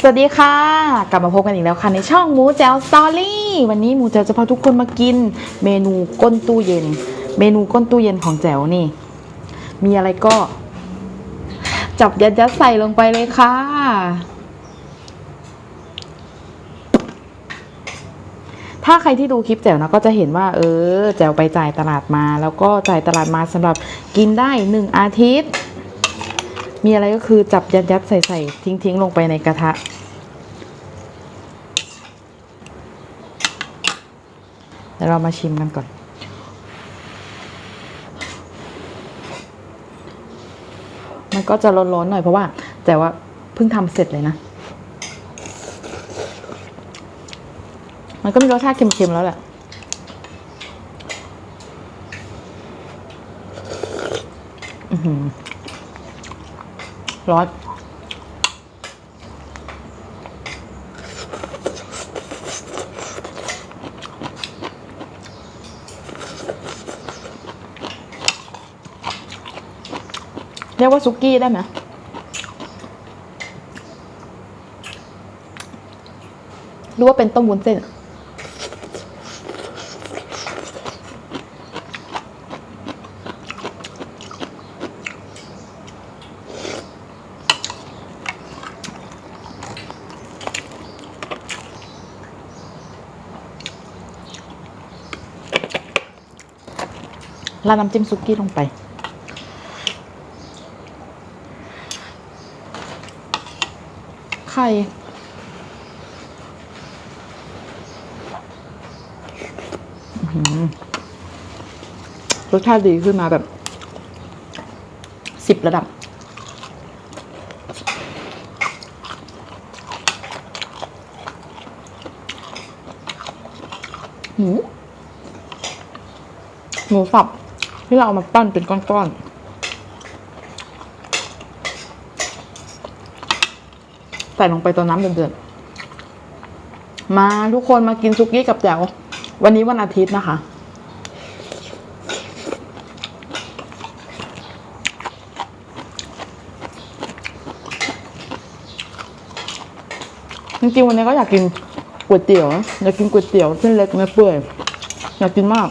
สวัสดีค่ะ กลับมาพบกันอีกแล้วค่ะ ในช่องหมูแจวสตอรี่วันนี้หมูแจวจะพาทุกคนมากิน เมนูก้นตู้เย็น เมนูก้นตู้เย็นของแจวนี่ มีอะไรก็ จับยัดยัดใส่ลงไปเลยค่ะ ถ้าใครที่ดูคลิปแจ๋วนะก็จะเห็นว่า เออ แจ๋วไปจ่ายตลาดมา แล้วก็จ่ายตลาดมาสำหรับกินได้หนึ่งอาทิตย์ มีอะไรก็คือจับยัดยัดใส่ใส่ทิ้งทิ้งลงไปในกระทะ เดี๋ยวเรามาชิมกันก่อน มันก็จะร้อนๆหน่อยเพราะว่า แต่ว่าเพิ่งทำเสร็จเลยนะ มันก็มีรสชาติเค็มๆแล้วแหละอือหือ ร้อนเรียกว่าซุกี้ได้ไหมหรือว่าเป็นต้มวุ้นเส้น ราดน้ำจิ้มซุกี้ลงไป ไข่รสชาติดีขึ้นมาแบบสิบระดับ หมู หมูสับ ที่เราเอามาปั้นเป็นก้อนๆ ใส่ลงไปตอนน้ำเดือดๆ มาทุกคนมากินซุกี้กับแจ่ววันนี้วันอาทิตย์นะคะ จริงๆ วันนี้ก็อยากกินก๋วยเตี๋ยว อยากกินก๋วยเตี๋ยวเส้นเล็กเนื้อเปื่อย อยากกินมาก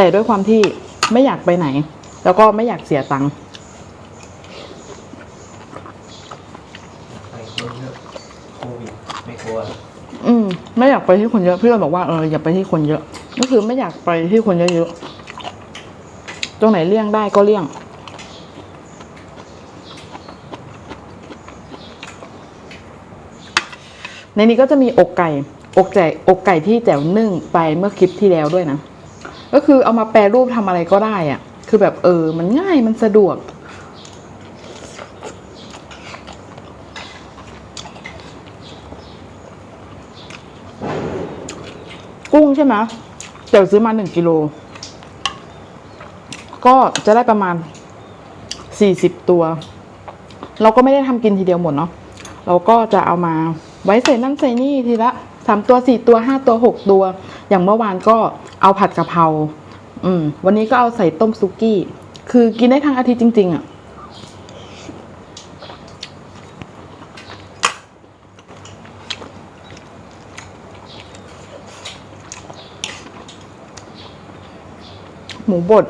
แต่ด้วยความที่ไม่อยากไปไหน แล้วก็ไม่อยากเสียตังค์ไปคนเยอะโควิดไม่กลัวอืม ไม่อยากไปที่คนเยอะพี่เราบอกว่าเอออย่าไปที่คนเยอะ ก็คือไม่อยากไปที่คนเยอะๆ ตรงไหนเลี่ยงได้ก็เลี่ยง ในนี้ก็จะมีอกไก่ อกแจอกไก่ที่แจ๋วนึ่งไปเมื่อคลิปที่แล้วด้วยนะ ก็คือเอามาแปรรูปทำอะไรก็ได้อะคือแบบเออ มันง่ายมันสะดวก กุ้งใช่ไหมเดี๋ยวซื้อมาหนึ่งกิโล ก็จะได้ประมาณสี่สิบตัว เราก็ไม่ได้ทำกินทีเดียวหมดเนาะเราก็จะเอามาไว้ใส่นั่นใส่นี่ทีละสามตัวสี่ตัวห้าตัวหกตัว อย่างเมื่อวานก็ เอาผัดกะเพราอืม วันนี้ก็เอาใส่ต้มซุกี้ คือกินได้ทั้งอาทิตย์จริง ๆอะ่ะ หมูบด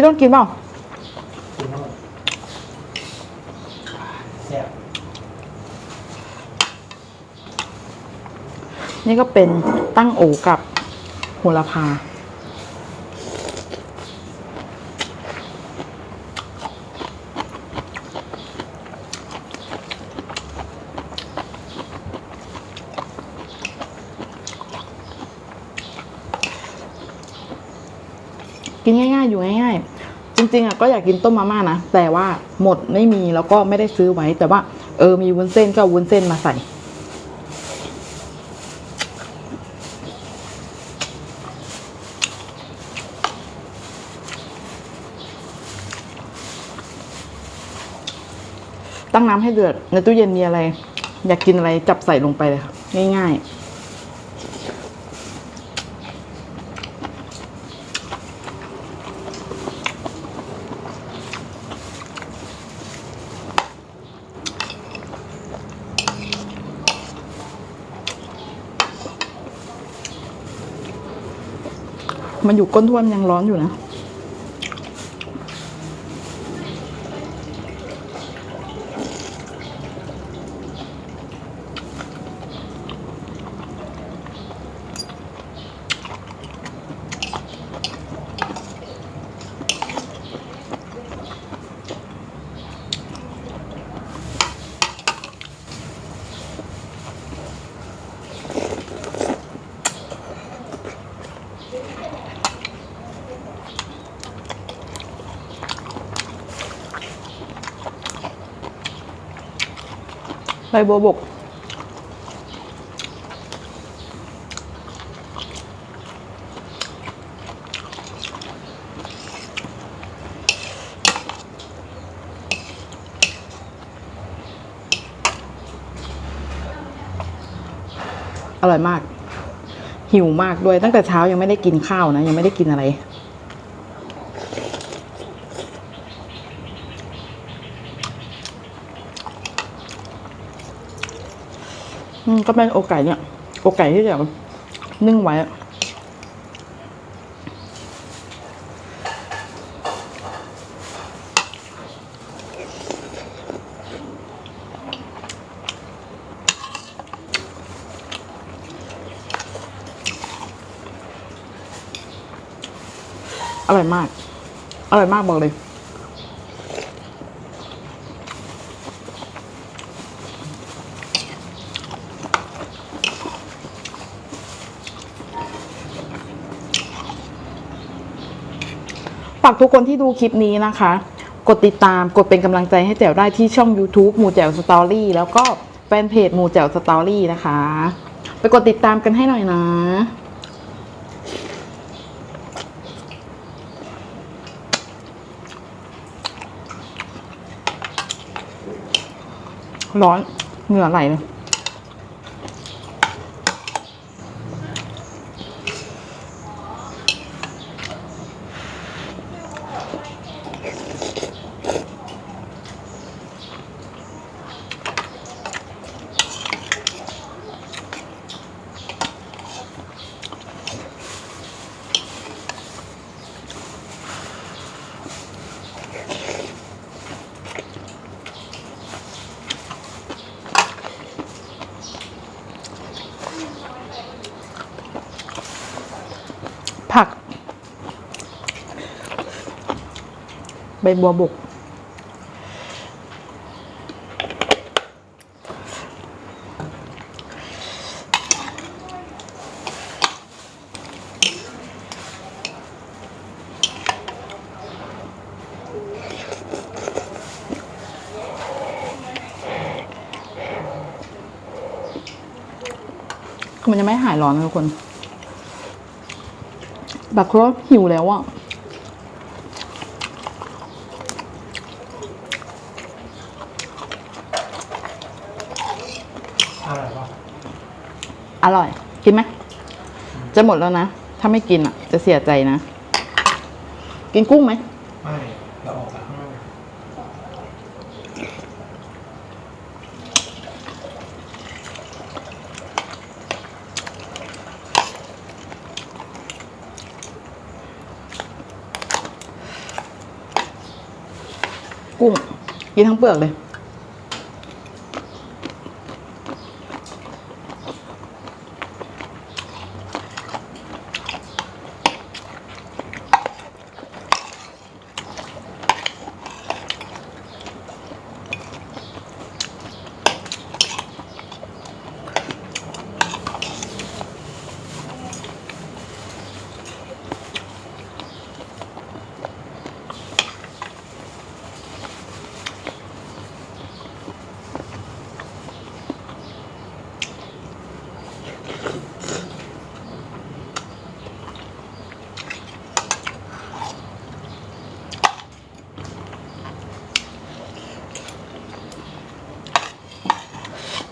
พี่ต้องกินเปล่าคุณโน่นแซ่บนี่ก็เป็นตั้งโอกับโหระพา กินง่าย ๆ อยู่ง่าย ๆ จริง ๆอะก็อยากกินต้มมาม่านะแต่ว่าหมดไม่มีแล้วก็ไม่ได้ซื้อไว้ แต่ว่าเออมีวุ้นเส้นก็วุ้นเส้นมาใส่ตั้งน้ำให้เดือดในตู้เย็นมีอะไร อยากกินอะไรจับใส่ลงไปเลยค่ะ ง่ายๆ มันอยู่ก้นถ้วยมันยังร้อนอยู่นะ ใบบัวบก อร่อยมาก หิวมากด้วยตั้งแต่เช้ายังไม่ได้กินข้าวนะ ยังไม่ได้กินอะไร อืมก็เป็นอกไก่เนี่ยอกไก่ที่เดี๋ยวนึ่งไว้อะอร่อยมาก อร่อยมากบอกเลย ฝากทุกคนที่ดูคลิปนี้นะคะ กดติดตามกดเป็นกำลังใจให้แจ๋วได้ที่ช่อง YouTube หมูแจ๋วสตอรี่แล้วก็แฟนเพจหมูแจ๋วสตอรี่นะคะ ไปกดติดตามกันให้หน่อยนะร้อนเหงื่อไหลเลย ใบบัวบกมันยังไม่หายร้อนนะทุกคนแบบเพราะว่าหิวแล้วอะอะไรวะ อร่อย กินไหมจะหมดแล้วนะ ถ้าไม่กินอะ จะเสียใจนะ กินกุ้งไหมไม่เราออกจากข้างนอกกุ้งกินทั้งเปลือกเลย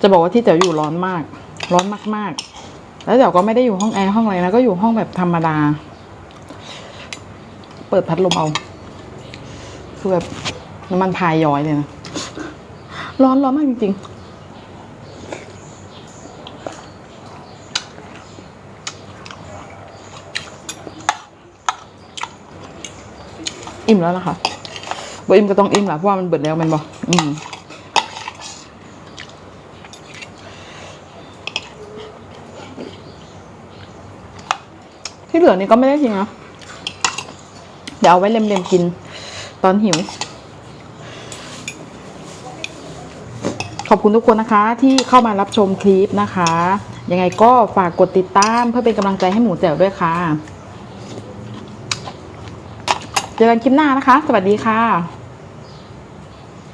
จะบอกว่าที่แจ๋วอยู่ร้อนมาก ร้อนมากๆ แล้วแจ๋วก็ไม่ได้อยู่ห้องแอร์ห้องอะไรนะก็อยู่ห้องแบบธรรมดา เปิดพัดลมเอาคือแบบน้ำมันพายย้อยเลยนะร้อนร้อนมากจริงๆอิ่มแล้วนะคะบ่อิ่มก็ต้องอิ่มแหละเพราะว่ามันเบิดแล้วมันบอกอืม ที่เหลือนี่ก็ไม่ได้ทิ้งนะเดี๋ยวเอาไว้เล็มๆกิน ตอนหิว ขอบคุณทุกคนนะคะที่เข้ามารับชมคลิปนะคะ ยังไงก็ฝากกดติดตามเพื่อเป็นกำลังใจให้หมูแจ๋วด้วยค่ะ เจอกันคลิปหน้านะคะ สวัสดีค่ะ